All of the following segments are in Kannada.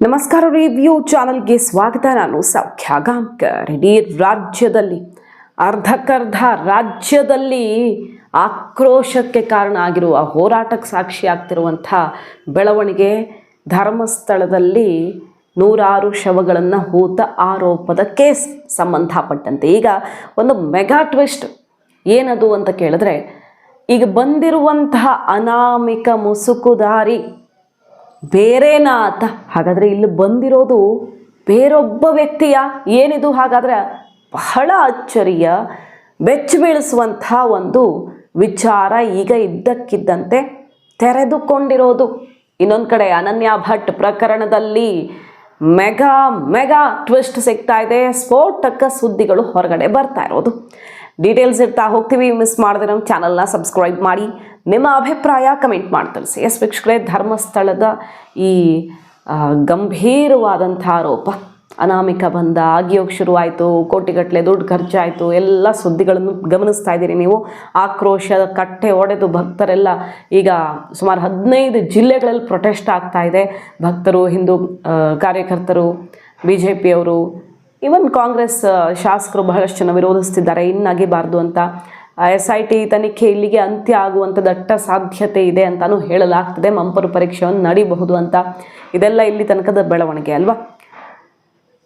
ನಮಸ್ಕಾರ ರಿವ್ಯೂ ಚಾನಲ್ಗೆ ಸ್ವಾಗತ. ನಾನು ಸೌಖ್ಯ ಗಾಂಕರ್ ಇಡೀ ರಾಜ್ಯದಲ್ಲಿ, ಅರ್ಧಕ್ಕರ್ಧ ರಾಜ್ಯದಲ್ಲಿ ಆಕ್ರೋಶಕ್ಕೆ ಕಾರಣ ಆಗಿರುವ ಹೋರಾಟಕ್ಕೆ ಸಾಕ್ಷಿಯಾಗ್ತಿರುವಂಥ ಬೆಳವಣಿಗೆ ಧರ್ಮಸ್ಥಳದಲ್ಲಿ ನೂರಾರು ಶವಗಳನ್ನು ಹೂತ ಆರೋಪದ ಕೇಸ್ ಸಂಬಂಧಪಟ್ಟಂತೆ. ಈಗ ಒಂದು ಮೆಗಾ ಟ್ವಿಸ್ಟ್ ಏನದು ಅಂತ ಕೇಳಿದ್ರೆ, ಈಗ ಬಂದಿರುವಂತಹ ಅನಾಮಿಕ ಮುಸುಕುದಾರಿ ಬೇರೆನಾ ಅಂತ ಹಾಗಾದರೆ ಇಲ್ಲಿ ಬಂದಿರೋದು ಬೇರೊಬ್ಬ ವ್ಯಕ್ತಿಯ? ಏನಿದು? ಹಾಗಾದರೆ ಬಹಳ ಅಚ್ಚರಿಯ, ಬೆಚ್ಚ ಬೀಳಿಸುವಂಥ ಒಂದು ವಿಚಾರ ಈಗ ಇದ್ದಕ್ಕಿದ್ದಂತೆ ತೆರೆದುಕೊಂಡಿರೋದು. ಇನ್ನೊಂದು ಕಡೆ ಅನನ್ಯ ಭಟ್ ಪ್ರಕರಣದಲ್ಲಿ ಮೆಗಾ ಮೆಗಾ ಟ್ವಿಸ್ಟ್ ಸಿಗ್ತಾ ಇದೆ. ಸ್ಫೋಟಕ ಸುದ್ದಿಗಳು ಹೊರಗಡೆ ಬರ್ತಾ ಇರೋದು. ಡೀಟೇಲ್ಸ್ ಇರ್ತಾ ಹೋಗ್ತೀವಿ. ಮಿಸ್ ಮಾಡಿದ್ರೆ ನಮ್ಮ ಚಾನಲ್ನ ಸಬ್ಸ್ಕ್ರೈಬ್ ಮಾಡಿ. ನಿಮ್ಮ ಅಭಿಪ್ರಾಯ ಕಮೆಂಟ್ ಮಾಡಿ ತಿಳಿಸಿ. ಎಸ್ ವೀಕ್ಷಕರೇ, ಧರ್ಮಸ್ಥಳದ ಈ ಗಂಭೀರವಾದಂಥ ಆರೋಪ. ಅನಾಮಿಕ ಬಂದ ಆಗಿಯೋಗಿ ಶುರುವಾಯಿತು ಕೋಟಿಗಟ್ಟಲೆ ದುಡ್ಡು ಖರ್ಚಾಯಿತು, ಎಲ್ಲ ಸುದ್ದಿಗಳನ್ನು ಗಮನಿಸ್ತಾ ಇದ್ದೀರಿ ನೀವು. ಆಕ್ರೋಶ, ಕಟ್ಟೆ ಒಡೆದು ಭಕ್ತರೆಲ್ಲ ಈಗ ಸುಮಾರು ಹದಿನೈದು ಜಿಲ್ಲೆಗಳಲ್ಲಿ ಪ್ರೊಟೆಸ್ಟ್ ಆಗ್ತಾ ಇದೆ. ಭಕ್ತರು, ಹಿಂದೂ ಕಾರ್ಯಕರ್ತರು ಬಿ ಜೆ ಪಿಯವರು ಈವನ್ ಕಾಂಗ್ರೆಸ್ ಶಾಸಕರು ಬಹಳಷ್ಟು ಜನ ವಿರೋಧಿಸ್ತಿದ್ದಾರೆ. ಇನ್ನಾಗಿಬಾರ್ದು ಅಂತ. ಎಸ್ ಐ ಟಿ ತನಿಖೆ ಇಲ್ಲಿಗೆ ಅಂತ್ಯ ಆಗುವಂಥ ದಟ್ಟ ಸಾಧ್ಯತೆ ಇದೆ ಅಂತಲೂ ಹೇಳಲಾಗ್ತದೆ. ಮಂಪರು ಪರೀಕ್ಷೆಯನ್ನು ನಡೀಬಹುದು ಅಂತ. ಇದೆಲ್ಲ ಇಲ್ಲಿ ತನಕದ ಬೆಳವಣಿಗೆ ಅಲ್ವಾ?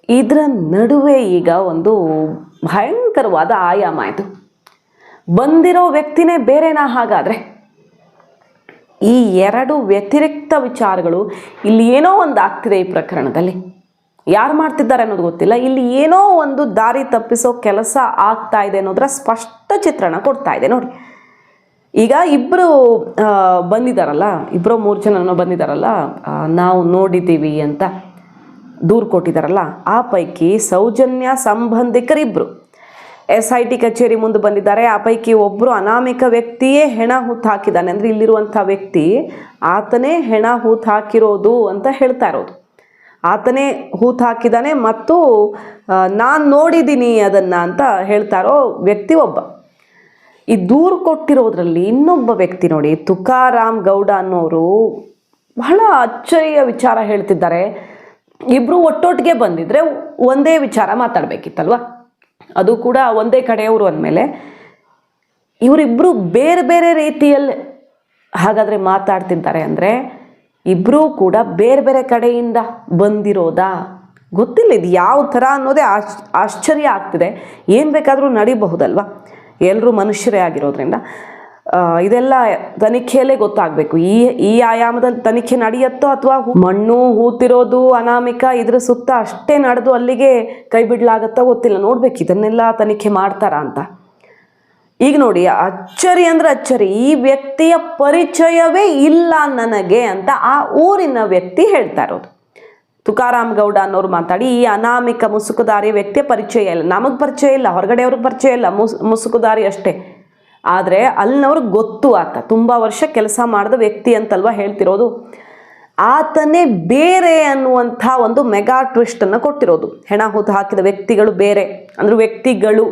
ಇದರ ನಡುವೆ ಈಗ ಒಂದು ಭಯಂಕರವಾದ ಆಯಾಮ ಆಯಿತು. ಬಂದಿರೋ ವ್ಯಕ್ತಿನೇ ಬೇರೆನಾ ಹಾಗಾದರೆ? ಈ ಎರಡು ವ್ಯತಿರಿಕ್ತ ವಿಚಾರಗಳು ಇಲ್ಲಿ ಏನೋ ಒಂದು ಆಗ್ತಿದೆ ಈ ಪ್ರಕರಣದಲ್ಲಿ. ಯಾರು ಮಾಡ್ತಿದ್ದಾರೆ ಅನ್ನೋದು ಗೊತ್ತಿಲ್ಲ. ಇಲ್ಲಿ ಏನೋ ಒಂದು ದಾರಿ ತಪ್ಪಿಸೋ ಕೆಲಸ ಆಗ್ತಾ ಇದೆ ಅನ್ನೋದರ ಸ್ಪಷ್ಟ ಚಿತ್ರಣ ಕೊಡ್ತಾ ಇದೆ ನೋಡಿ. ಈಗ ಇಬ್ಬರು ಬಂದಿದ್ದಾರಲ್ಲ ಇಬ್ಬರು ಮೂರು ಜನ ಬಂದಿದ್ದಾರಲ್ಲ ನಾವು ನೋಡಿದ್ದೀವಿ ಅಂತ. ದೂರು ಕೊಟ್ಟಿದ್ದಾರಲ್ಲ, ಆ ಪೈಕಿ ಸೌಜನ್ಯ ಸಂಬಂಧಿಕರಿಬ್ಬರು ಎಸ್ ಐ ಟಿ ಕಚೇರಿ ಮುಂದೆ ಬಂದಿದ್ದಾರೆ. ಆ ಪೈಕಿ ಒಬ್ಬರು ಅನಾಮಿಕ ವ್ಯಕ್ತಿಯೇ ಹೆಣ ಹೂತು ಹಾಕಿದ್ದಾನೆ. ಅಂದರೆ ಇಲ್ಲಿರುವಂಥ ವ್ಯಕ್ತಿ ಆತನೇ ಹೆಣ ಹೂತು ಹಾಕಿರೋದು ಅಂತ ಹೇಳ್ತಾ ಇರೋದು. ಆತನೇ ಹೂತು ಹಾಕಿದ್ದಾನೆ ಮತ್ತು ನಾನು ನೋಡಿದ್ದೀನಿ ಅದನ್ನು ಅಂತ ಹೇಳ್ತಾ ಇರೋ ವ್ಯಕ್ತಿ ಒಬ್ಬ. ಈ ದೂರು ಕೊಟ್ಟಿರೋದ್ರಲ್ಲಿ ಇನ್ನೊಬ್ಬ ವ್ಯಕ್ತಿ ನೋಡಿ, ತುಕಾರಾಮ್ ಗೌಡ ಅನ್ನೋರು ಬಹಳ ಅಚ್ಚರಿಯ ವಿಚಾರ ಹೇಳ್ತಿದ್ದಾರೆ. ಇಬ್ಬರು ಒಟ್ಟೊಟ್ಟಿಗೆ ಬಂದಿದ್ರೆ ಒಂದೇ ವಿಚಾರ ಮಾತಾಡಬೇಕಿತ್ತಲ್ವ? ಅದು ಕೂಡ ಒಂದೇ ಕಡೆಯವರು ಅಂದಮೇಲೆ ಇವರಿಬ್ಬರು ಬೇರೆ ಬೇರೆ ರೀತಿಯಲ್ಲಿ ಹಾಗಾದರೆ ಮಾತಾಡ್ತಿದ್ದಾರೆ ಅಂದರೆ ಇಬ್ಬರೂ ಕೂಡ ಬೇರೆ ಬೇರೆ ಕಡೆಯಿಂದ ಬಂದಿರೋದಾ? ಗೊತ್ತಿಲ್ಲ, ಇದು ಯಾವ ಥರ ಅನ್ನೋದೇ ಆಶ್, ಆಶ್ಚರ್ಯ ಆಗ್ತಿದೆ. ಏನು ಬೇಕಾದರೂ ನಡಿಬಹುದಲ್ವ? ಎಲ್ಲರೂ ಮನುಷ್ಯರೇ ಆಗಿರೋದ್ರಿಂದ. ಇದೆಲ್ಲ ತನಿಖೆಯಲ್ಲೇ ಗೊತ್ತಾಗಬೇಕು. ಈ ಈ ಆಯಾಮದಲ್ಲಿ ತನಿಖೆ ನಡೆಯುತ್ತೋ ಅಥವಾ ಮಣ್ಣು ಹೂತಿರೋದು ಅನಾಮಿಕ ಇದ್ರ ಸುತ್ತ ಅಷ್ಟೇ ನಡೆದು ಅಲ್ಲಿಗೆ ಕೈ ಬಿಡ್ಲಾಗತ್ತೋ ಗೊತ್ತಿಲ್ಲ. ನೋಡ್ಬೇಕು ಇದನ್ನೆಲ್ಲ ತನಿಖೆ ಮಾಡ್ತಾರಾ ಅಂತ. ಈಗ ನೋಡಿ, ಅಚ್ಚರಿ ಅಂದ್ರೆ ಅಚ್ಚರಿ. ಈ ವ್ಯಕ್ತಿಯ ಪರಿಚಯವೇ ಇಲ್ಲ ನನಗೆ ಅಂತ ಆ ಊರಿನ ವ್ಯಕ್ತಿ ಹೇಳ್ತಾ ಇರೋದು. ತುಕಾರಾಮ್ ಗೌಡ ಅನ್ನೋರು ಮಾತಾಡಿ, ಈ ಅನಾಮಿಕ ಮುಸುಕುದಾರಿ ವ್ಯಕ್ತಿಯ ಪರಿಚಯ ಇಲ್ಲ. ನಮಗೆ ಪರಿಚಯ ಇಲ್ಲ ಹೊರಗಡೆ ಹೊರಗಡೆಯವ್ರಿಗೆ ಪರಿಚಯ ಇಲ್ಲ. ಮುಸ್ ಮುಸುಕುದಾರಿ ಅಷ್ಟೇ. ಆದರೆ ಅಲ್ಲಿನವ್ರಿಗೆ ಗೊತ್ತು ಆತ. ತುಂಬ ವರ್ಷ ಕೆಲಸ ಮಾಡಿದ ವ್ಯಕ್ತಿ ಅಂತಲ್ವ ಹೇಳ್ತಿರೋದು? ಆತನೇ ಬೇರೆ ಅನ್ನುವಂಥ ಒಂದು ಮೆಗಾ ಟ್ವಿಸ್ಟನ್ನು ಕೊಟ್ಟಿರೋದು. ಹೆಣ ಹೂತು ಹಾಕಿದ ವ್ಯಕ್ತಿಗಳು ಬೇರೆ. ಅಂದರೆ ವ್ಯಕ್ತಿಗಳು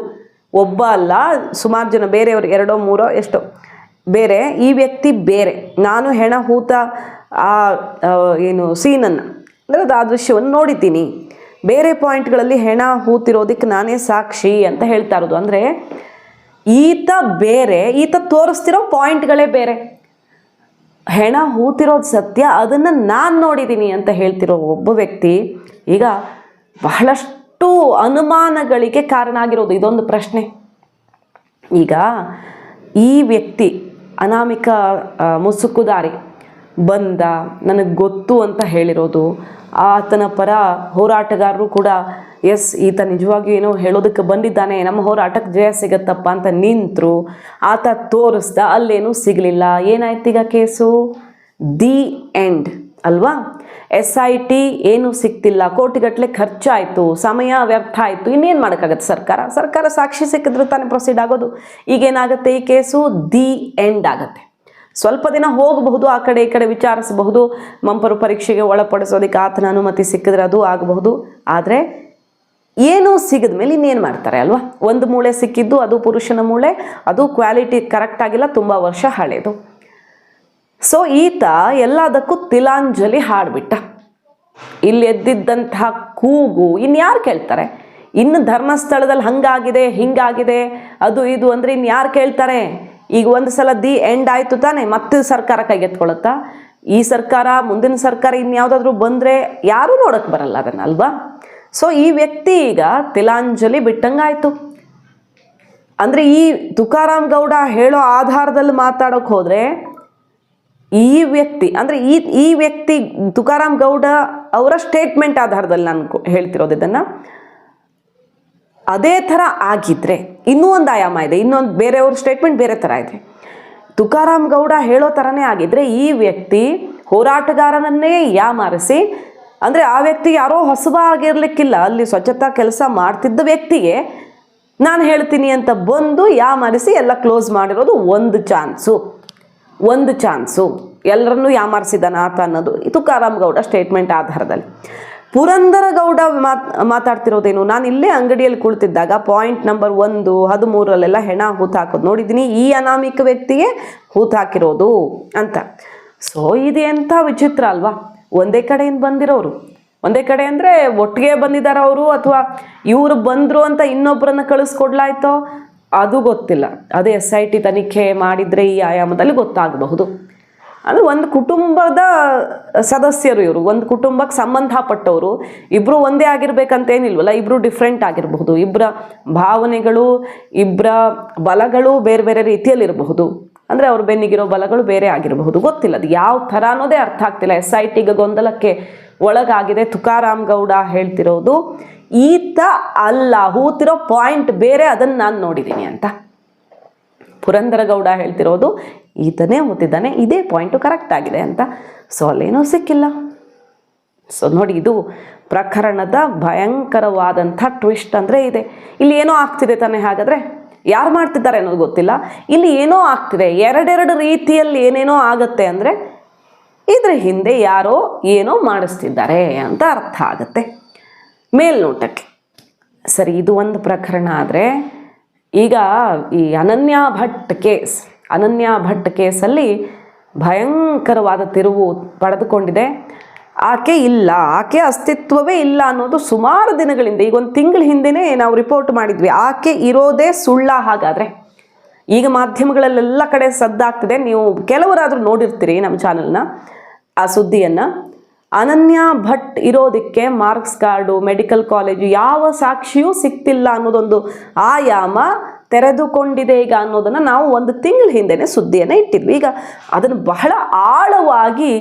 ಒಬ್ಬ ಅಲ್ಲ, ಸುಮಾರು ಜನ ಬೇರೆಯವರು, ಎರಡೋ, ಮೂರೋ, ಎಷ್ಟೋ. ಬೇರೆ, ಈ ವ್ಯಕ್ತಿ ಬೇರೆ. ನಾನು ಹೆಣ ಹೂತ, ಆ ಏನು, ಸೀನನ್ನು, ಅಂದರೆ ಅದು ಆ ದೃಶ್ಯವನ್ನು ನೋಡಿದ್ದೀನಿ. ಬೇರೆ ಪಾಯಿಂಟ್ಗಳಲ್ಲಿ ಹೆಣ ಹೂತಿರೋದಕ್ಕೆ ನಾನೇ ಸಾಕ್ಷಿ ಅಂತ ಹೇಳ್ತಾ ಇರೋದು. ಅಂದರೆ ಈತ ಬೇರೆ, ಈತ ತೋರಿಸ್ತಿರೋ ಪಾಯಿಂಟ್ಗಳೇ ಬೇರೆ. ಹೆಣ ಹೂತಿರೋದು ಸತ್ಯ, ಅದನ್ನು ನಾನು ನೋಡಿದ್ದೀನಿ ಅಂತ ಹೇಳ್ತಿರೋ ಒಬ್ಬ ವ್ಯಕ್ತಿ, ಈಗ ಬಹಳಷ್ಟು ಅನುಮಾನಗಳಿಗೆ ಕಾರಣ ಆಗಿರೋದು ಇದೊಂದು ಪ್ರಶ್ನೆ. ಈಗ ಈ ವ್ಯಕ್ತಿ ಅನಾಮಿಕ ಮುಸುಕುದಾರಿ ಬಂದ, ನನಗೆ ಗೊತ್ತು ಅಂತ ಹೇಳಿರೋದು, ಆತನ ಪರ ಹೋರಾಟಗಾರರು ಕೂಡ, ಎಸ್, ಈತ ನಿಜವಾಗಿಯೂ ಏನೋ ಹೇಳೋದಕ್ಕೆ ಬಂದಿದ್ದಾನೆ, ನಮ್ಮ ಹೋರಾಟಕ್ಕೆ ಜಯ ಸಿಗತ್ತಪ್ಪ ಅಂತ ನಿಂತರು. ಆತ ತೋರಿಸ್ದ, ಅಲ್ಲೇನೂ ಸಿಗಲಿಲ್ಲ. ಏನಾಯ್ತು ಈಗ ಕೇಸು? The end. ಅಲ್ವಾ? ಎಸ್ ಐ ಟಿ ಏನೂ ಸಿಕ್ತಿಲ್ಲ ಕೋಟಿಗಟ್ಟಲೆ ಖರ್ಚಾಯಿತು. ಸಮಯ ವ್ಯರ್ಥ ಆಯಿತು ಇನ್ನೇನು ಮಾಡೋಕ್ಕಾಗತ್ತೆ ಸರ್ಕಾರ? ಸರ್ಕಾರ ಸಾಕ್ಷಿ ಸಿಕ್ಕಿದ್ರೆ ತಾನೇ ಪ್ರೊಸೀಡ್ ಆಗೋದು. ಈಗೇನಾಗುತ್ತೆ ಈ ಕೇಸು? ದಿ ಎಂಡ್ ಆಗುತ್ತೆ. ಸ್ವಲ್ಪ ದಿನ ಹೋಗಬಹುದು, ಆ ಕಡೆ ಈ ಕಡೆ ವಿಚಾರಿಸಬಹುದು, ಮಂಪರು ಪರೀಕ್ಷೆಗೆ ಒಳಪಡಿಸೋದಕ್ಕೆ ಆತನ ಅನುಮತಿ ಸಿಕ್ಕಿದ್ರೆ ಅದು ಆಗಬಹುದು. ಆದರೆ ಏನೂ ಸಿಗದ ಮೇಲೆ ಇನ್ನೇನು ಮಾಡ್ತಾರೆ ಅಲ್ವಾ? ಒಂದು ಮೂಳೆ ಸಿಕ್ಕಿದ್ದು, ಅದು ಪುರುಷನ ಮೂಳೆ, ಅದು ಕ್ವಾಲಿಟಿ ಕರೆಕ್ಟ್ ಆಗಿಲ್ಲ, ತುಂಬ ವರ್ಷ ಹಳೆಯದು ಸೊ ಈತ ಎಲ್ಲದಕ್ಕೂ ತಿಲಾಂಜಲಿ ಹಾಡ್ಬಿಟ್ಟ. ಇಲ್ಲಿ ಎದ್ದಿದ್ದಂತಹ ಕೂಗು ಇನ್ಯಾರು ಕೇಳ್ತಾರೆ? ಇನ್ನು ಧರ್ಮಸ್ಥಳದಲ್ಲಿ ಹಂಗಾಗಿದೆ, ಹಿಂಗಾಗಿದೆ, ಅದು ಇದು ಅಂದರೆ ಇನ್ಯಾರು ಯಾರು ಕೇಳ್ತಾರೆ? ಈಗ ಒಂದು ಸಲ ದಿ ಎಂಡ್ ಆಯಿತು ತಾನೆ, ಮತ್ತೆ ಸರ್ಕಾರ ಕೈಗೆತ್ಕೊಳ್ಳುತ್ತಾ? ಈ ಸರ್ಕಾರ, ಮುಂದಿನ ಸರ್ಕಾರ ಇನ್ಯಾವುದಾದ್ರೂ ಬಂದರೆ ಯಾರೂ ನೋಡೋಕ್ಕೆ ಬರಲ್ಲ ಅದನ್ನು ಅಲ್ವಾ ಸೊ ಈ ವ್ಯಕ್ತಿ ಈಗ ತಿಲಾಂಜಲಿ ಬಿಟ್ಟಂಗಾಯಿತು. ಅಂದರೆ ಈ ತುಕಾರಾಮ್ ಗೌಡ ಹೇಳೋ ಆಧಾರದಲ್ಲಿ ಮಾತಾಡೋಕೆ ಹೋದರೆ ಈ ವ್ಯಕ್ತಿ, ಅಂದರೆ ಈ ಈ ವ್ಯಕ್ತಿ ತುಕಾರಾಮ್ ಗೌಡ ಅವರ ಸ್ಟೇಟ್ಮೆಂಟ್ ಆಧಾರದಲ್ಲಿ ನಾನು ಹೇಳ್ತಿರೋದು ಇದನ್ನು. ಅದೇ ಥರ ಆಗಿದ್ರೆ ಇನ್ನೂ ಒಂದು ಆಯಾಮ ಇದೆ, ಇನ್ನೊಂದು ಬೇರೆಯವ್ರ ಸ್ಟೇಟ್ಮೆಂಟ್ ಬೇರೆ ಥರ ಇದೆ. ತುಕಾರಾಮ್ ಗೌಡ ಹೇಳೋ ಥರನೇ ಆಗಿದ್ರೆ ಈ ವ್ಯಕ್ತಿ ಹೋರಾಟಗಾರನನ್ನೇ ಯಾಮಾರಿಸಿ, ಅಂದರೆ ಆ ವ್ಯಕ್ತಿ ಯಾರೋ ಹೊಸಬ ಆಗಿರಲಿಕ್ಕಿಲ್ಲ, ಅಲ್ಲಿ ಸ್ವಚ್ಛತಾ ಕೆಲಸ ಮಾಡ್ತಿದ್ದ ವ್ಯಕ್ತಿಗೆ ನಾನು ಹೇಳ್ತೀನಿ ಅಂತ ಬಂದು ಯಾಮಾರಿಸಿ ಎಲ್ಲ ಕ್ಲೋಸ್ ಮಾಡಿರೋದು ಒಂದು ಚಾನ್ಸು ಒಂದು ಚಾನ್ಸು. ಎಲ್ಲರನ್ನೂ ಯಾಮಾರಿಸಿದಾನ ಆತ ಅನ್ನೋದು ತುಕಾರಾಮ್ ಗೌಡ ಸ್ಟೇಟ್ಮೆಂಟ್ ಆಧಾರದಲ್ಲಿ. ಪುರಂದರ ಗೌಡ ಮಾತ್, ಮಾತಾಡ್ತಿರೋದೇನು? ನಾನು ಇಲ್ಲೇ ಅಂಗಡಿಯಲ್ಲಿ ಕುಳಿತಿದ್ದಾಗ ಪಾಯಿಂಟ್ ನಂಬರ್ ಒಂದು, ಹದಿಮೂರಲ್ಲೆಲ್ಲ ಹೆಣ ಹೂತು ಹಾಕೋದು ನೋಡಿದ್ದೀನಿ. ಈ ಅನಾಮಿಕ ವ್ಯಕ್ತಿಗೆ ಹೂತು ಹಾಕಿರೋದು ಅಂತ. ಸೊ ಇದು ಎಂಥ ವಿಚಿತ್ರ ಅಲ್ವಾ? ಒಂದೇ ಕಡೆಯಿಂದ ಬಂದಿರೋರು. ಒಂದೇ ಕಡೆ ಅಂದರೆ ಒಟ್ಟಿಗೆ ಬಂದಿದ್ದಾರೆ ಅವರು ಅಥವಾ ಇವರು ಬಂದರು ಅಂತ ಇನ್ನೊಬ್ಬರನ್ನ ಕಳಿಸ್ಕೊಡ್ಲಾಯ್ತೋ? ಅದು ಗೊತ್ತಿಲ್ಲ. ಅದೇ ಎಸ್ ಐ ಟಿ ತನಿಖೆ ಮಾಡಿದರೆ ಈ ಆಯಾಮದಲ್ಲಿ ಗೊತ್ತಾಗಬಹುದು. ಅಂದರೆ ಒಂದು ಕುಟುಂಬದ ಸದಸ್ಯರು ಇವರು, ಒಂದು ಕುಟುಂಬಕ್ಕೆ ಸಂಬಂಧಪಟ್ಟವರು ಇಬ್ಬರು ಒಂದೇ ಆಗಿರ್ಬೇಕಂತೇನಿಲ್ವಲ್ಲ ಇಬ್ಬರು ಡಿಫ್ರೆಂಟ್ ಆಗಿರಬಹುದು ಇಬ್ಬರ ಭಾವನೆಗಳು ಇಬ್ಬರ ಬಲಗಳು ಬೇರೆ ಬೇರೆ ರೀತಿಯಲ್ಲಿರಬಹುದು. ಅಂದರೆ ಅವ್ರ ಬೆನ್ನಿಗಿರೋ ಬಲಗಳು ಬೇರೆ ಆಗಿರಬಹುದು, ಗೊತ್ತಿಲ್ಲ, ಅದು ಯಾವ ಥರ ಅನ್ನೋದೇ ಅರ್ಥ ಆಗ್ತಿಲ್ಲ. ಎಸ್ ಐ ಟಿಗೆ ಗೊಂದಲಕ್ಕೆ ಒಳಗಾಗಿದೆ, ತುಕಾರಾಮ್ ಗೌಡ ಹೇಳ್ತಿರೋದು, ಈತ ಅಲ್ಲ, ಹೂತಿರೋ ಪಾಯಿಂಟ್ ಬೇರೆ ಅದನ್ನು ನಾನು ನೋಡಿದ್ದೀನಿ ಅಂತ. ಪುರಂದರಗೌಡ ಹೇಳ್ತಿರೋದು ಈತನೇ ಓದ್ತಿದ್ದಾನೆ ಇದೇ ಪಾಯಿಂಟು ಕರೆಕ್ಟ್ ಆಗಿದೆ ಅಂತ. ಸೊ ಅಲ್ಲೇನೂ ಸಿಕ್ಕಿಲ್ಲ. ಸೊ ನೋಡಿ, ಇದು ಪ್ರಕರಣದ ಭಯಂಕರವಾದಂಥ ಟ್ವಿಸ್ಟ್ ಅಂದರೆ ಇದೆ. ಇಲ್ಲಿ ಏನೋ ಆಗ್ತಿದೆ ತಾನೇ, ಹಾಗಾದರೆ? ಯಾರು ಮಾಡ್ತಿದ್ದಾರೆ ಅನ್ನೋದು ಗೊತ್ತಿಲ್ಲ. ಇಲ್ಲಿ ಏನೋ ಆಗ್ತಿದೆ, ಎರಡೆರಡು ರೀತಿಯಲ್ಲಿ ಏನೇನೋ ಆಗುತ್ತೆ ಅಂದರೆ, ಇದ್ರ ಹಿಂದೆ ಯಾರೋ ಏನೋ ಮಾಡಿಸ್ತಿದ್ದಾರೆ ಅಂತ ಅರ್ಥ ಆಗುತ್ತೆ. ಮೇಲ್ನೋಟಕ್ಕೆ. ಸರಿ, ಇದು ಒಂದು ಪ್ರಕರಣ ಆದರೆ ಈಗ ಈ ಅನನ್ಯ ಭಟ್ ಕೇಸ್ ಅನನ್ಯ ಭಟ್ ಕೇಸಲ್ಲಿ ಭಯಂಕರವಾದ ತಿರುವು ಪಡೆದುಕೊಂಡಿದೆ. ಆಕೆ ಇಲ್ಲ, ಆಕೆ ಅಸ್ತಿತ್ವವೇ ಇಲ್ಲ ಅನ್ನೋದು ಸುಮಾರು ದಿನಗಳಿಂದ ಈಗ ಒಂದು ತಿಂಗಳ ಹಿಂದೆನೇ ನಾವು ರಿಪೋರ್ಟ್ ಮಾಡಿದ್ವಿ. ಆಕೆ ಇರೋದೇ ಸುಳ್ಳ ಹಾಗಾದರೆ. ಈಗ ಮಾಧ್ಯಮಗಳಲ್ಲೆಲ್ಲ ಕಡೆ ಸದ್ದಾಗ್ತಿದೆ. ನೀವು ಕೆಲವರಾದರೂ ನೋಡಿರ್ತೀರಿ ನಮ್ಮ ಚಾನಲ್ನ, ಆ ಸುದ್ದಿಯನ್ನು. ಅನನ್ಯ ಭಟ್ ಇರೋದಕ್ಕೆ ಮಾರ್ಕ್ಸ್ ಕಾರ್ಡು, ಮೆಡಿಕಲ್ ಕಾಲೇಜು ಯಾವ ಸಾಕ್ಷಿಯೂ ಸಿಕ್ತಿಲ್ಲ ಅನ್ನೋದೊಂದು ಆಯಾಮ ತೆರೆದುಕೊಂಡಿದೆ ಈಗ ಅನ್ನೋದನ್ನು ನಾವು ಒಂದು ತಿಂಗಳ ಹಿಂದೆನೇ ಸುದ್ದಿಯನ್ನು ಇಟ್ಟಿದ್ವಿ. ಈಗ ಅದನ್ನು ಬಹಳ ಆಳವಾಗಿ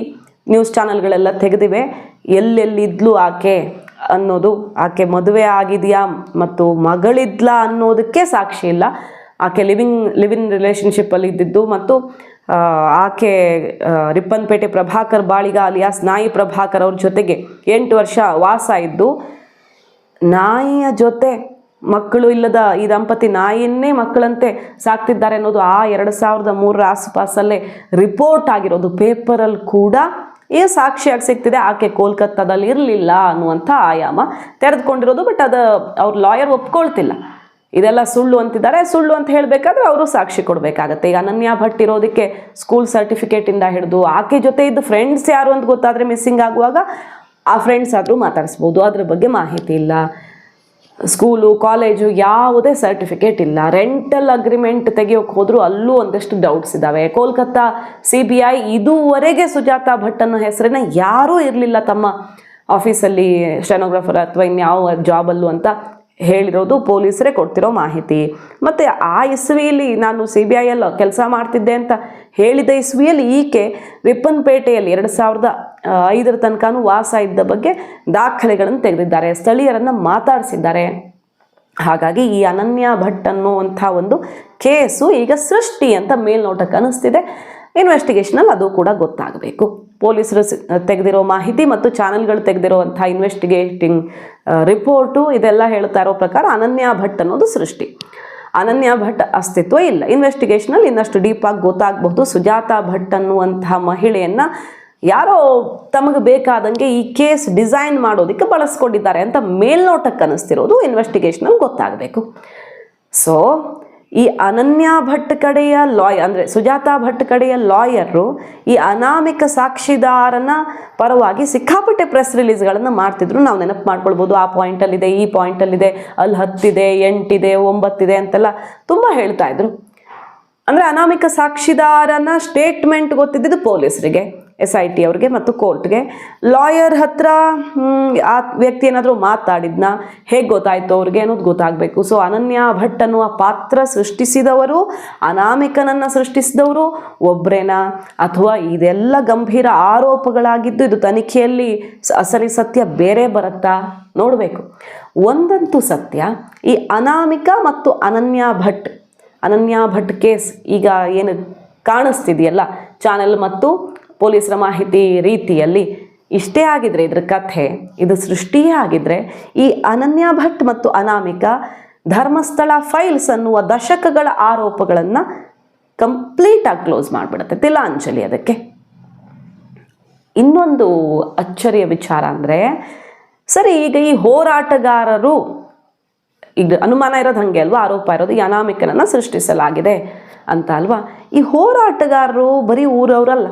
ನ್ಯೂಸ್ ಚಾನಲ್ಗಳೆಲ್ಲ ತೆಗೆದಿವೆ. ಎಲ್ಲೆಲ್ಲಿದ್ಲು ಆಕೆ ಅನ್ನೋದು, ಆಕೆ ಮದುವೆ ಆಗಿದೆಯಾ ಮತ್ತು ಮಗಳಿದ್ಲಾ ಅನ್ನೋದಕ್ಕೆ ಸಾಕ್ಷಿ ಇಲ್ಲ. ಆಕೆ ಲಿವಿಂಗ್ ಲಿವಿನ್ ರಿಲೇಷನ್ಶಿಪ್ಪಲ್ಲಿ ಇದ್ದಿದ್ದು ಮತ್ತು ಆಕೆ ರಿಪ್ಪನ್ಪೇಟೆ ಪ್ರಭಾಕರ್ ಬಾಳಿಗ ಅಲಿಯಾಸ್ ನಾಯಿ ಪ್ರಭಾಕರ್ ಅವ್ರ ಜೊತೆಗೆ ಎಂಟು ವರ್ಷ ವಾಸ ಇದ್ದು, ನಾಯಿಯ ಜೊತೆ ಮಕ್ಕಳು ಇಲ್ಲದ ಈ ದಂಪತಿ ನಾಯಿಯನ್ನೇ ಮಕ್ಕಳಂತೆ ಸಾಕ್ತಿದ್ದಾರೆ ಅನ್ನೋದು ಆ ಎರಡು ಸಾವಿರದ ಮೂರರ ಆಸುಪಾಸಲ್ಲೇ ರಿಪೋರ್ಟ್ ಆಗಿರೋದು. ಪೇಪರಲ್ಲಿ ಕೂಡ ಏ ಸಾಕ್ಷಿಯಾಗಿ ಸಿಗ್ತಿದೆ. ಆಕೆ ಕೋಲ್ಕತ್ತಾದಲ್ಲಿ ಇರಲಿಲ್ಲ ಅನ್ನುವಂಥ ಆಯಾಮ ತೆರೆದುಕೊಂಡಿರೋದು, ಬಟ್ ಅದು ಅವ್ರ ಲಾಯರ್ ಒಪ್ಕೊಳ್ತಿಲ್ಲ. ಇದೆಲ್ಲ ಸುಳ್ಳು ಅಂತಿದ್ದಾರೆ. ಸುಳ್ಳು ಅಂತ ಹೇಳಬೇಕಾದ್ರೆ ಅವರು ಸಾಕ್ಷಿ ಕೊಡಬೇಕಾಗತ್ತೆ. ಈಗ ಅನನ್ಯ ಭಟ್ ಇರೋದಕ್ಕೆ ಸ್ಕೂಲ್ ಸರ್ಟಿಫಿಕೇಟಿಂದ ಹಿಡಿದು ಆಕೆ ಜೊತೆ ಇದ್ದ ಫ್ರೆಂಡ್ಸ್ ಯಾರು ಅಂತ ಗೊತ್ತಾದರೆ ಮಿಸ್ಸಿಂಗ್ ಆಗುವಾಗ ಆ ಫ್ರೆಂಡ್ಸ್ ಆದರೂ ಮಾತಾಡಿಸ್ಬೋದು. ಅದ್ರ ಬಗ್ಗೆ ಮಾಹಿತಿ ಇಲ್ಲ. ಸ್ಕೂಲು, ಕಾಲೇಜು ಯಾವುದೇ ಸರ್ಟಿಫಿಕೇಟ್ ಇಲ್ಲ. ರೆಂಟಲ್ ಅಗ್ರಿಮೆಂಟ್ ತೆಗೆಯೋಕೆ ಹೋದರೂ ಅಲ್ಲೂ ಒಂದಷ್ಟು ಡೌಟ್ಸ್ ಇದ್ದಾವೆ ಕೋಲ್ಕತ್ತಾ ಸಿ ಬಿ ಐ ಇದುವರೆಗೆ ಸುಜಾತಾ ಭಟ್ ಅನ್ನೋ ಹೆಸರಿನ ಯಾರೂ ಇರಲಿಲ್ಲ ತಮ್ಮ ಆಫೀಸಲ್ಲಿ ಸ್ಟೆನೋಗ್ರಾಫರ್ ಅಥವಾ ಇನ್ಯಾವ ಜಾಬಲ್ಲೂ ಅಂತ. ಹೇಳಿರೋದು ಪೊಲೀಸರೇ ಕೊಡ್ತಿರೋ ಮಾಹಿತಿ. ಮತ್ತು ಆ ಇಸ್ವಿಯಲ್ಲಿ ನಾನು ಸಿ ಬಿ ಐಯಲ್ಲಿ ಕೆಲಸ ಮಾಡ್ತಿದ್ದೆ ಅಂತ ಹೇಳಿದ ಇಸ್ವಿಯಲ್ಲಿ ಈಕೆ ರಿಪ್ಪನ್ಪೇಟೆಯಲ್ಲಿ ಎರಡು ಸಾವಿರದ ಐದರ ತನಕನೂ ವಾಸ ಇದ್ದ ಬಗ್ಗೆ ದಾಖಲೆಗಳನ್ನು ತೆಗೆದಿದ್ದಾರೆ. ಸ್ಥಳೀಯರನ್ನು ಮಾತಾಡಿಸಿದ್ದಾರೆ. ಹಾಗಾಗಿ ಈ ಅನನ್ಯ ಭಟ್ ಅನ್ನುವಂಥ ಒಂದು ಕೇಸು ಈಗ ಸೃಷ್ಟಿ ಅಂತ ಮೇಲ್ನೋಟಕ್ಕೆ ಅನ್ನಿಸ್ತಿದೆ. ಇನ್ವೆಸ್ಟಿಗೇಷನಲ್ಲಿ ಅದು ಕೂಡ ಗೊತ್ತಾಗಬೇಕು. ಪೊಲೀಸರು ತೆಗೆದಿರೋ ಮಾಹಿತಿ ಮತ್ತು ಚಾನೆಲ್ಗಳು ತೆಗೆದಿರುವಂಥ ಇನ್ವೆಸ್ಟಿಗೇಟಿಂಗ್ ರಿಪೋರ್ಟು ಇದೆಲ್ಲ ಹೇಳ್ತಾ ಇರೋ ಪ್ರಕಾರ ಅನನ್ಯ ಭಟ್ ಅನ್ನೋದು ಸೃಷ್ಟಿ. ಅನನ್ಯ ಭಟ್ ಅಸ್ತಿತ್ವ ಇಲ್ಲ. ಇನ್ವೆಸ್ಟಿಗೇಷನಲ್ಲಿ ಇನ್ನಷ್ಟು ಡೀಪಾಗಿ ಗೊತ್ತಾಗಬಹುದು. ಸುಜಾತಾ ಭಟ್ ಅನ್ನುವಂಥ ಮಹಿಳೆಯನ್ನು ಯಾರೋ ತಮಗೆ ಬೇಕಾದಂಗೆ ಈ ಕೇಸ್ ಡಿಸೈನ್ ಮಾಡೋದಕ್ಕೆ ಬಳಸ್ಕೊಂಡಿದ್ದಾರೆ ಅಂತ ಮೇಲ್ನೋಟಕ್ಕೆ ಅನ್ನಿಸ್ತಿರೋದು ಇನ್ವೆಸ್ಟಿಗೇಷನಲ್ಲಿ ಗೊತ್ತಾಗಬೇಕು. ಸೊ ಈ ಅನನ್ಯ ಭಟ್ ಕಡೆಯ ಲಾಯ್, ಅಂದರೆ ಸುಜಾತಾ ಭಟ್ ಕಡೆಯ ಲಾಯರು ಈ ಅನಾಮಿಕ ಸಾಕ್ಷಿದಾರನ ಪರವಾಗಿ ಸಿಕ್ಕಾಪಟ್ಟೆ ಪ್ರೆಸ್ ರಿಲೀಸ್ಗಳನ್ನು ಮಾಡ್ತಿದ್ರು. ನಾವು ನೆನಪು ಮಾಡ್ಕೊಳ್ಬೋದು, ಆ ಪಾಯಿಂಟಲ್ಲಿದೆ ಈ ಪಾಯಿಂಟಲ್ಲಿದೆ ಅಲ್ಲಿ ಹತ್ತಿದೆ, ಎಂಟಿದೆ, ಒಂಬತ್ತಿದೆ ಅಂತೆಲ್ಲ ತುಂಬ ಹೇಳ್ತಾ ಇದ್ರು. ಅಂದರೆ ಅನಾಮಿಕ ಸಾಕ್ಷಿದಾರನ ಸ್ಟೇಟ್ಮೆಂಟ್ ಗೊತ್ತಿದ್ದಿದ್ದು ಪೊಲೀಸರಿಗೆ. ಎಸ್ ಐ ಟಿ ಅವ್ರಿಗೆ ಮತ್ತು ಕೋರ್ಟ್ಗೆ. ಲಾಯರ್ ಹತ್ರ ಆ ವ್ಯಕ್ತಿ ಏನಾದರೂ ಮಾತಾಡಿದ್ನ? ಹೇಗೆ ಗೊತ್ತಾಯಿತು ಅವ್ರಿಗೆ ಅನ್ನೋದು ಗೊತ್ತಾಗಬೇಕು. ಸೊ ಅನನ್ಯ ಭಟ್ ಅನ್ನುವ ಪಾತ್ರ ಸೃಷ್ಟಿಸಿದವರು, ಅನಾಮಿಕನನ್ನು ಸೃಷ್ಟಿಸಿದವರು ಒಬ್ಬರೇನಾ ಅಥವಾ ಇದೆಲ್ಲ ಗಂಭೀರ ಆರೋಪಗಳಾಗಿದ್ದು ಇದು ತನಿಖೆಯಲ್ಲಿ ಅಸಲಿ ಸತ್ಯ ಬೇರೆ ಬರುತ್ತಾ? ನೋಡಬೇಕು. ಒಂದಂತೂ ಸತ್ಯ, ಈ ಅನಾಮಿಕ ಮತ್ತು ಅನನ್ಯ ಭಟ್ ಅನನ್ಯ ಭಟ್ ಕೇಸ್ ಈಗ ಏನು ಕಾಣಿಸ್ತಿದೆಯಲ್ಲ? ಚಾನೆಲ್ ಮತ್ತು ಪೊಲೀಸರ ಮಾಹಿತಿ ರೀತಿಯಲ್ಲಿ ಇಷ್ಟೇ ಆಗಿದ್ರೆ ಇದ್ರ ಕಥೆ, ಇದು ಸೃಷ್ಟಿಯೇ ಆಗಿದ್ರೆ ಈ ಅನನ್ಯ ಭಟ್ ಮತ್ತು ಅನಾಮಿಕ ಧರ್ಮಸ್ಥಳ ಫೈಲ್ಸ್ ಅನ್ನುವ ದಶಕಗಳ ಆರೋಪಗಳನ್ನು ಕಂಪ್ಲೀಟಾಗಿ ಕ್ಲೋಸ್ ಮಾಡಿಬಿಡುತ್ತೆ, ತಿಲಾಂಜಲಿ ಅದಕ್ಕೆ. ಇನ್ನೊಂದು ಅಚ್ಚರಿಯ ವಿಚಾರ ಅಂದ್ರೆ, ಸರಿ ಈಗ ಈ ಹೋರಾಟಗಾರರು, ಈಗ ಅನುಮಾನ ಇರೋದು ಹಾಗೆ ಅಲ್ವಾ, ಆರೋಪ ಇರೋದು ಈ ಅನಾಮಿಕನನ್ನು ಸೃಷ್ಟಿಸಲಾಗಿದೆ ಅಂತ ಅಲ್ವಾ? ಈ ಹೋರಾಟಗಾರರು ಬರೀ ಊರವರಲ್ಲ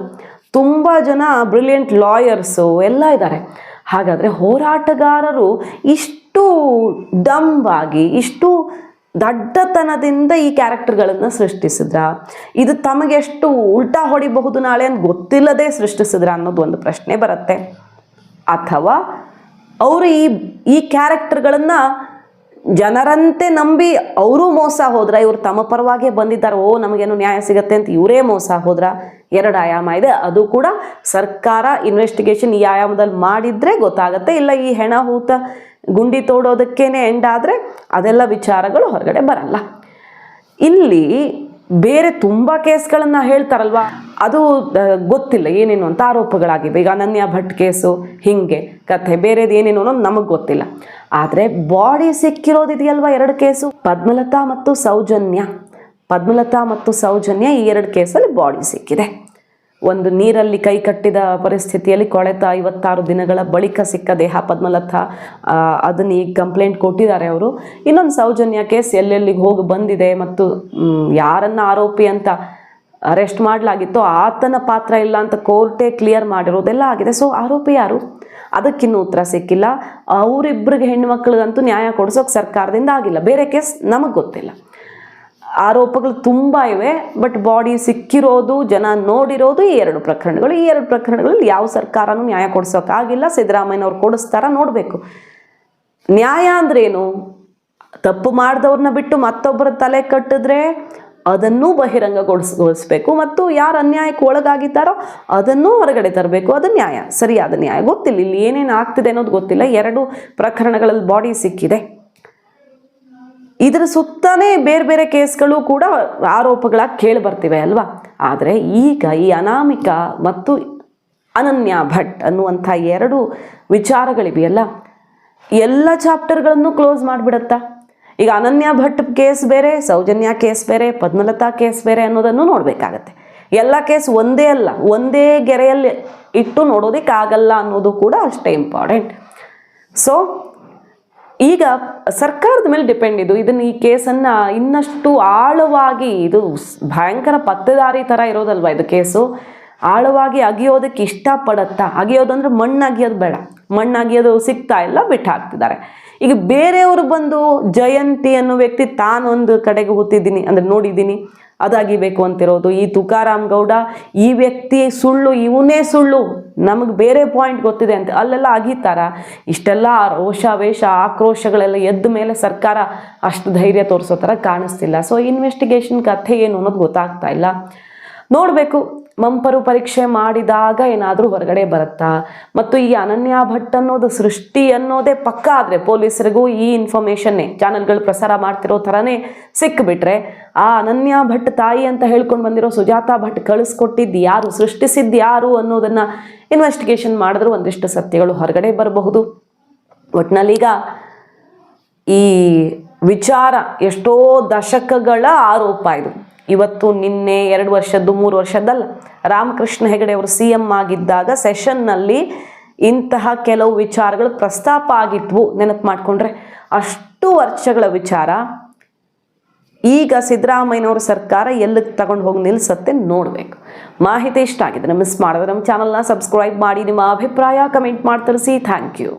ತುಂಬ ಜನ ಬ್ರಿಲಿಯಂಟ್ ಲಾಯರ್ಸು ಎಲ್ಲ ಇದ್ದಾರೆ. ಹಾಗಾದರೆ ಹೋರಾಟಗಾರರು ಇಷ್ಟು ಡಂಬಾಗಿ ಇಷ್ಟು ದಡ್ಡತನದಿಂದ ಈ ಕ್ಯಾರೆಕ್ಟರ್ಗಳನ್ನು ಸೃಷ್ಟಿಸಿದ್ರ? ಇದು ತಮಗೆ ಎಷ್ಟು ಉಲ್ಟಾ ಹೊಡಿಬಹುದು ನಾಳೆ ಅಂತ ಗೊತ್ತಿಲ್ಲದೆ ಸೃಷ್ಟಿಸಿದ್ರ ಅನ್ನೋದು ಒಂದು ಪ್ರಶ್ನೆ ಬರುತ್ತೆ. ಅಥವಾ ಅವರು ಈ ಈ ಕ್ಯಾರೆಕ್ಟರ್ಗಳನ್ನು ಜನರಂತೆ ನಂಬಿ ಅವರು ಮೋಸ ಹೋದ್ರ, ಇವ್ರು ತಮ್ಮ ಪರವಾಗಿ ಬಂದಿದ್ದಾರೆ, ಓ, ನಮಗೇನು ನ್ಯಾಯ ಸಿಗತ್ತೆ ಅಂತ ಇವರೇ ಮೋಸ ಹೋದ್ರ, ಎರಡು ಆಯಾಮ ಇದೆ. ಅದು ಕೂಡ ಸರ್ಕಾರ ಇನ್ವೆಸ್ಟಿಗೇಷನ್ ಈ ಆಯಾಮದಲ್ಲಿ ಮಾಡಿದ್ರೆ ಗೊತ್ತಾಗತ್ತೆ. ಇಲ್ಲ, ಈ ಹೆಣ ಹೂತ ಗುಂಡಿ ತೋಡೋದಕ್ಕೇನೆ ಎಂಡ್ ಆದರೆ ಅದೆಲ್ಲ ವಿಚಾರಗಳು ಹೊರಗಡೆ ಬರಲ್ಲ. ಇಲ್ಲಿ ಬೇರೆ ತುಂಬ ಕೇಸ್ಗಳನ್ನು ಹೇಳ್ತಾರಲ್ವಾ? ಅದು ಗೊತ್ತಿಲ್ಲ. ಏನೇನು ಅಂತ ಆರೋಪಗಳಾಗಿವೆ. ಈಗ ಅನನ್ಯ ಭಟ್ ಕೇಸು, ಹಿಂಗೆ ಕಥೆ, ಬೇರೆದು ಏನೇನು ಅನ್ನೋದು ನಮಗೆ ಗೊತ್ತಿಲ್ಲ. ಆದರೆ ಬಾಡಿ ಸಿಕ್ಕಿರೋದಿದೆಯಲ್ವಾ ಎರಡು ಕೇಸು? ಪದ್ಮಲತಾ ಮತ್ತು ಸೌಜನ್ಯ. ಪದ್ಮಲತಾ ಮತ್ತು ಸೌಜನ್ಯ ಈ ಎರಡು ಕೇಸಲ್ಲಿ ಬಾಡಿ ಸಿಕ್ಕಿದೆ. ಒಂದು ನೀರಲ್ಲಿ ಕೈ ಕಟ್ಟಿದ ಪರಿಸ್ಥಿತಿಯಲ್ಲಿ ಕೊಳೆತ ಐವತ್ತಾರು ದಿನಗಳ ಬಳಿಕ ಸಿಕ್ಕ ದೇಹ ಪದ್ಮಲತಾ ಅದನ್ನು ಈಗ ಕಂಪ್ಲೇಂಟ್ ಕೊಟ್ಟಿದ್ದಾರೆ ಅವರು. ಇನ್ನೊಂದು ಸೌಜನ್ಯ ಕೇಸ್ ಎಲ್ಲೆಲ್ಲಿಗೆ ಹೋಗಿ ಬಂದಿದೆ ಮತ್ತು ಯಾರನ್ನು ಯಾರನ್ನ ಆರೋಪಿ ಅಂತ ಅರೆಸ್ಟ್ ಮಾಡಲಾಗಿತ್ತು ಆತನ ಪಾತ್ರ ಇಲ್ಲ ಅಂತ ಕೋರ್ಟೇ ಕ್ಲಿಯರ್ ಮಾಡಿರೋದೆಲ್ಲ ಆಗಿದೆ. ಸೊ ಆರೋಪಿ ಯಾರು? ಅದಕ್ಕಿನ್ನೂ ಉತ್ತರ ಸಿಕ್ಕಿಲ್ಲ. ಅವರಿಬ್ಬರಿಗೆ ಹೆಣ್ಮಕ್ಳಿಗಂತೂ ನ್ಯಾಯ ಕೊಡಿಸೋಕೆ ಸರ್ಕಾರದಿಂದ ಆಗಿಲ್ಲ. ಬೇರೆ ಕೇಸ್ ನಮಗೆ ಗೊತ್ತಿಲ್ಲ. ಆರೋಪಗಳು ತುಂಬ ಇವೆ ಬಟ್ ಬಾಡಿ ಸಿಕ್ಕಿರೋದು, ಜನ ನೋಡಿರೋದು ಈ ಎರಡು ಪ್ರಕರಣಗಳು. ಈ ಎರಡು ಪ್ರಕರಣಗಳಲ್ಲಿ ಯಾವ ಸರ್ಕಾರನೂ ನ್ಯಾಯ ಕೊಡಿಸೋಕ್ಕಾಗಿಲ್ಲ ಸಿದ್ದರಾಮಯ್ಯನವ್ರು ಕೊಡಿಸ್ತಾರ ನೋಡಬೇಕು. ನ್ಯಾಯ ಅಂದ್ರೇನು? ತಪ್ಪು ಮಾಡಿದವ್ರನ್ನ ಬಿಟ್ಟು ಮತ್ತೊಬ್ಬರ ತಲೆ ಕಟ್ಟಿದ್ರೆ ಅದನ್ನೂ ಬಹಿರಂಗಗೊಳಿಸ್ಗೊಳಿಸ್ಬೇಕು ಮತ್ತು ಯಾರು ಅನ್ಯಾಯಕ್ಕೆ ಒಳಗಾಗಿದ್ದಾರೋ ಅದನ್ನೂ ಹೊರಗಡೆ ತರಬೇಕು. ಅದು ನ್ಯಾಯ. ಸರಿಯಾದ ನ್ಯಾಯ. ಗೊತ್ತಿಲ್ಲ, ಇಲ್ಲಿ ಏನೇನು ಆಗ್ತಿದೆ ಅನ್ನೋದು ಗೊತ್ತಿಲ್ಲ. ಎರಡು ಪ್ರಕರಣಗಳಲ್ಲಿ ಬಾಡಿ ಸಿಕ್ಕಿದೆ. ಇದರ ಸುತ್ತನೇ ಬೇರೆ ಬೇರೆ ಕೇಸ್ಗಳು ಕೂಡ ಆರೋಪಗಳಾಗಿ ಕೇಳಿ ಬರ್ತಿವೆ ಅಲ್ವಾ? ಆದರೆ ಈಗ ಈ ಅನಾಮಿಕ ಮತ್ತು ಅನನ್ಯ ಭಟ್ ಅನ್ನುವಂಥ ಎರಡು ವಿಚಾರಗಳಿವೆಯಲ್ಲ ಎಲ್ಲ ಚಾಪ್ಟರ್ಗಳನ್ನು ಕ್ಲೋಸ್ ಮಾಡಿಬಿಡತ್ತಾ? ಈಗ ಅನನ್ಯ ಭಟ್ ಕೇಸ್ ಬೇರೆ, ಸೌಜನ್ಯ ಕೇಸ್ ಬೇರೆ, ಪದ್ಮಲತಾ ಕೇಸ್ ಬೇರೆ ಅನ್ನೋದನ್ನು ನೋಡಬೇಕಾಗತ್ತೆ. ಎಲ್ಲ ಕೇಸ್ ಒಂದೇ ಅಲ್ಲ, ಒಂದೇ ಗೆರೆಯಲ್ಲಿ ಇಟ್ಟು ನೋಡೋದಕ್ಕಾಗಲ್ಲ ಅನ್ನೋದು ಕೂಡ ಅಷ್ಟೇ ಇಂಪಾರ್ಟೆಂಟ್ ಸೊ ಈಗ ಸರ್ಕಾರದ ಮೇಲೆ ಡಿಪೆಂಡ್ ಇದು. ಇದನ್ನ ಈ ಕೇಸನ್ನು ಇನ್ನಷ್ಟು ಆಳವಾಗಿ ಇದು ಭಯಂಕರ ಪತ್ತೆದಾರಿ ಥರ ಇರೋದಲ್ವಾ ಇದು ಕೇಸು? ಆಳವಾಗಿ ಅಗಿಯೋದಕ್ಕೆ ಇಷ್ಟಪಡತ್ತಾ? ಅಗಿಯೋದಂದ್ರೆ ಮಣ್ಣು ಅಗಿಯೋದು ಬೇಡ. ಮಣ್ಣು ಅಗಿಯೋದು ಸಿಗ್ತಾ ಇಲ್ಲ ಬಿಟ್ಟು ಹಾಕ್ತಿದ್ದಾರೆ ಈಗ ಬೇರೆಯವರು ಬಂದು ಜಯಂತಿ ಅನ್ನೋ ವ್ಯಕ್ತಿ ತಾನೊಂದು ಕಡೆಗೆ ಕೂತಿದ್ದೀನಿ ಅಂದರೆ ನೋಡಿದ್ದೀನಿ. ಅದಾಗಿಬೇಕು ಅಂತಿರೋದು. ಈ ತುಕಾರಾಮ್ ಗೌಡ ಈ ವ್ಯಕ್ತಿ ಸುಳ್ಳು, ಇವನೇ ಸುಳ್ಳು. ನಮಗೆ ಬೇರೆ ಪಾಯಿಂಟ್ ಗೊತ್ತಿದೆ ಅಂತ. ಅಲ್ಲೆಲ್ಲ ಆಗಿತ್ತಾರ ಇಷ್ಟೆಲ್ಲ ರೋಷ, ವೇಷ, ಆಕ್ರೋಶಗಳೆಲ್ಲ ಎದ್ದ ಮೇಲೆ ಸರ್ಕಾರ ಅಷ್ಟು ಧೈರ್ಯ ತೋರಿಸೋ ಥರ ಕಾಣಿಸ್ತಿಲ್ಲ. ಸೊ ಇನ್ವೆಸ್ಟಿಗೇಷನ್ ಕಥೆ ಏನು ಅನ್ನೋದು ಗೊತ್ತಾಗ್ತಾ ಇಲ್ಲ. ನೋಡಬೇಕು. ಮಂಪರು ಪರೀಕ್ಷೆ ಮಾಡಿದಾಗ ಏನಾದರೂ ಹೊರಗಡೆ ಬರುತ್ತಾ? ಮತ್ತು ಈ ಅನನ್ಯ ಭಟ್ ಅನ್ನೋದು ಸೃಷ್ಟಿ ಅನ್ನೋದೇ ಪಕ್ಕ ಆದರೆ ಪೊಲೀಸರಿಗೂ ಈ ಇನ್ಫಾರ್ಮೇಷನ್ನೇ ಚಾನಲ್ಗಳು ಪ್ರಸಾರ ಮಾಡ್ತಿರೋ ಥರನೇ ಸಿಕ್ಕಿಬಿಟ್ರೆ ಆ ಅನನ್ಯ ಭಟ್ ತಾಯಿ ಅಂತ ಹೇಳ್ಕೊಂಡು ಬಂದಿರೋ ಸುಜಾತಾ ಭಟ್ ಕಳಿಸ್ಕೊಟ್ಟಿದ್ದು ಯಾರು, ಸೃಷ್ಟಿಸಿದ್ದು ಯಾರು ಅನ್ನೋದನ್ನು ಇನ್ವೆಸ್ಟಿಗೇಷನ್ ಮಾಡಿದ್ರೂ ಒಂದಿಷ್ಟು ಸತ್ಯಗಳು ಹೊರಗಡೆ ಬರಬಹುದು. ಒಟ್ನಲ್ಲೀಗ ಈ ವಿಚಾರ ಎಷ್ಟೋ ದಶಕಗಳ ಆರೋಪ ಇದು. ಇವತ್ತು ನಿನ್ನೆ ಎರಡು ವರ್ಷದ್ದು, ಮೂರು ವರ್ಷದ್ದಲ್ಲ, ರಾಮಕೃಷ್ಣ ಹೆಗಡೆ ಅವರು ಸಿ ಎಂ ಆಗಿದ್ದಾಗ ಸೆಷನ್ನಲ್ಲಿ ಇಂತಹ ಕೆಲವು ವಿಚಾರಗಳು ಪ್ರಸ್ತಾಪ ಆಗಿದ್ವು. ನೆನಪು ಮಾಡಿಕೊಂಡ್ರೆ, ಅಷ್ಟು ವರ್ಷಗಳ ವಿಚಾರ. ಈಗ ಸಿದ್ದರಾಮಯ್ಯನವ್ರ ಸರ್ಕಾರ ಎಲ್ಲಿಗೆ ತಗೊಂಡು ಹೋಗಿ ನಿಲ್ಲಿಸತ್ತೆ ನೋಡಬೇಕು. ಮಾಹಿತಿ ಇಷ್ಟ ಆಗಿದ್ರೆ ಮಿಸ್ ಮಾಡಿದ್ರೆ ನಮ್ಮ ಚಾನಲ್ನ ಸಬ್ಸ್ಕ್ರೈಬ್ ಮಾಡಿ, ನಿಮ್ಮ ಅಭಿಪ್ರಾಯ ಕಮೆಂಟ್ ಮಾಡಿ ತಿಳಿಸಿ ಥ್ಯಾಂಕ್ ಯು.